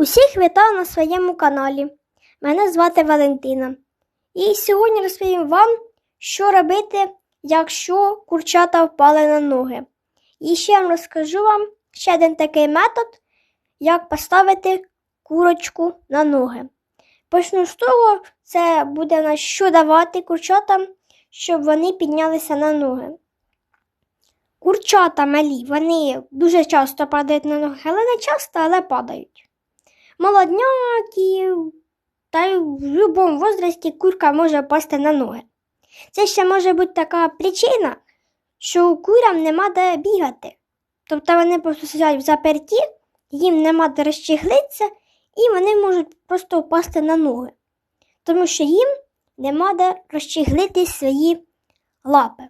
Усіх вітаю на своєму каналі. Мене звати Валентина. І сьогодні розповім вам, що робити, якщо курчата впали на ноги. І ще я розкажу вам ще один такий метод, як поставити курочку на ноги. Почну з того, це буде на що давати курчатам, щоб вони піднялися на ноги. Курчата малі, вони дуже часто падають на ноги, але не часто, але падають. Молодняків, та й в будь-якому возрасті курка може пасти на ноги. Це ще може бути така причина, що курям нема де бігати. Тобто вони просто сидять в заперті, їм нема де розчеглитися, і вони можуть просто впасти на ноги, тому що їм нема де розчеглити свої лапи.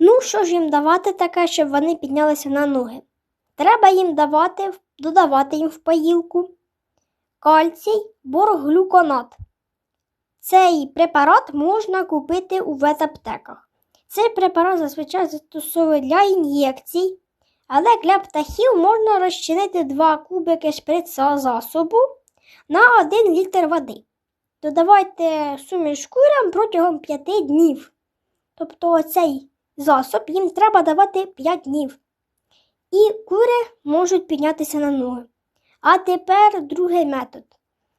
Ну, що ж їм давати таке, щоб вони піднялися на ноги? Треба їм давати, додавати їм в поїлку кальцій, борглюконат. Цей препарат можна купити у ветаптеках. Цей препарат зазвичай застосовують для ін'єкцій, але для птахів можна розчинити 2 кубики шприца засобу на 1 літр води. Додавайте суміш курям протягом 5 днів. Тобто цей засоб їм треба давати 5 днів. І кури можуть піднятися на ноги. А тепер другий метод.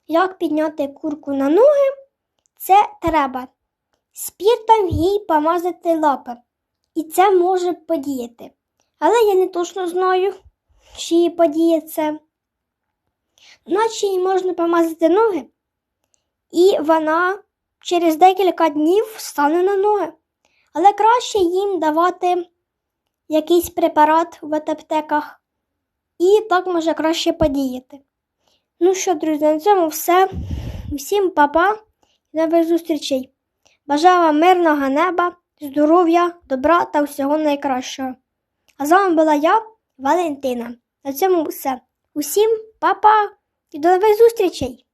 Як підняти курку на ноги? Це треба спіртом їй помазати лапи. І це може подіяти. Але я не точно знаю, чи подіє це. Наче їй можна помазати ноги, і вона через декілька днів стане на ноги. Але краще їм давати якийсь препарат в аптеках, і так може краще подіяти. Ну що, друзі, на цьому все. Всім па-па і нових зустрічей. Бажаю вам мирного неба, здоров'я, добра та всього найкращого. А з вами була я, Валентина. На цьому все. Усім па-па і до нових зустрічей!